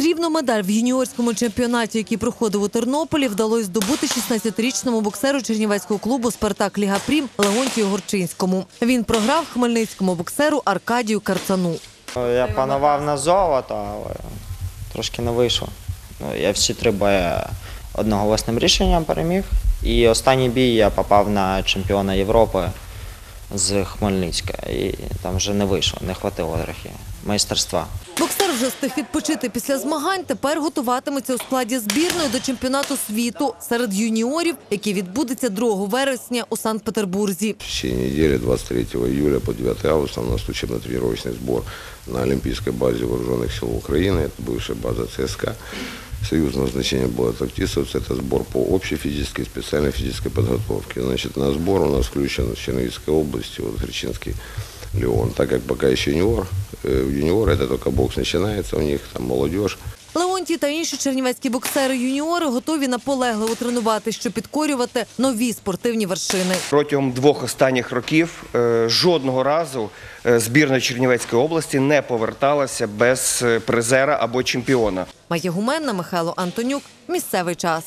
Срібну медаль в юніорському чемпіонаті, який проходив у Тернополі, вдалося здобути 16-річному боксеру Чернівецького клубу Спартак Ліга Прім Леонтію Горчинському. Він програв хмельницькому боксеру Аркадію Карцану. Я панував на золото, але трошки не вийшло. Ну, Я всі три бої одноголосним рішенням переміг. І останній бій я попав на чемпіона Європи з Хмельницька. І там вже не вийшло, не хватило трохи майстерства. Боксер вже встиг відпочити після змагань. Тепер готуватиметься у складі збірної до чемпіонату світу серед юніорів, який відбудеться 2 вересня у Санкт-Петербурзі. В течение недели 23 июля по 9 августа у нас учебно-тренировочный сбор на Олимпийской базе Вооруженных сил Украины. Это бывшая база ЦСКА. Союз назначения боецовцев. Это сбор по общей физической и специальной физической подготовке. Значит, на сбор у нас включен в Черновицкой области, вот Гречинский Леон. Так как пока еще юниор, э, юниор это только бокс начинается, у них там молодежь. Леонтій та інші чернівецькі боксери-юніори готові наполегливо тренувати, щоб підкорювати нові спортивні вершини. Протягом двох останніх років е, жодного разу е, збірна Чернівецької області не поверталася без е, призера або чемпіона. Майя Гуменна, Михайло Антонюк. Місцевий час.